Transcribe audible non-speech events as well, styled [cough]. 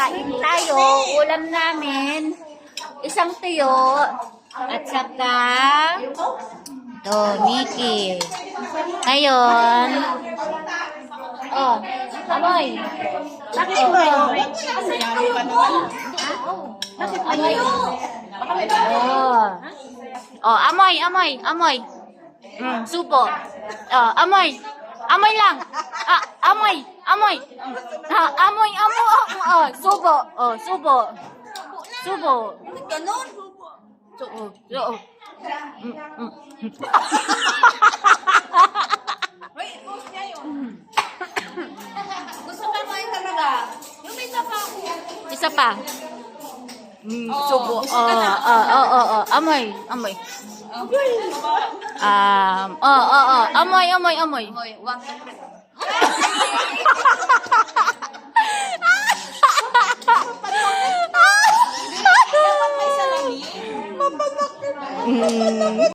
Kain tayo, ulam namin, isang tuyo, at saka, to, Mickey. Ngayon, oh, amoy. Bakit oh, oh. Bakit amoy? Oh. Oh, amoy, amoy, amoy. Mm, supo. Oh, amoy. Amoy lang. Ah, amoy, amoy. Ah, amoy, amo. Oh, subo. Oh, subo. Subo. Ganon. Subo. Subo. Mm, mm. Wait, post niya yun. Gusto ka mo yun talaga. Yung may isa pa. Isa pa. Mm, Oh, subo. Oh, oh, oh, oh, oh. Amoy, amoy. Um, oh, oh, oh. Amoy, amoy, amoy. Moy, one, two, three. [laughs] Mm.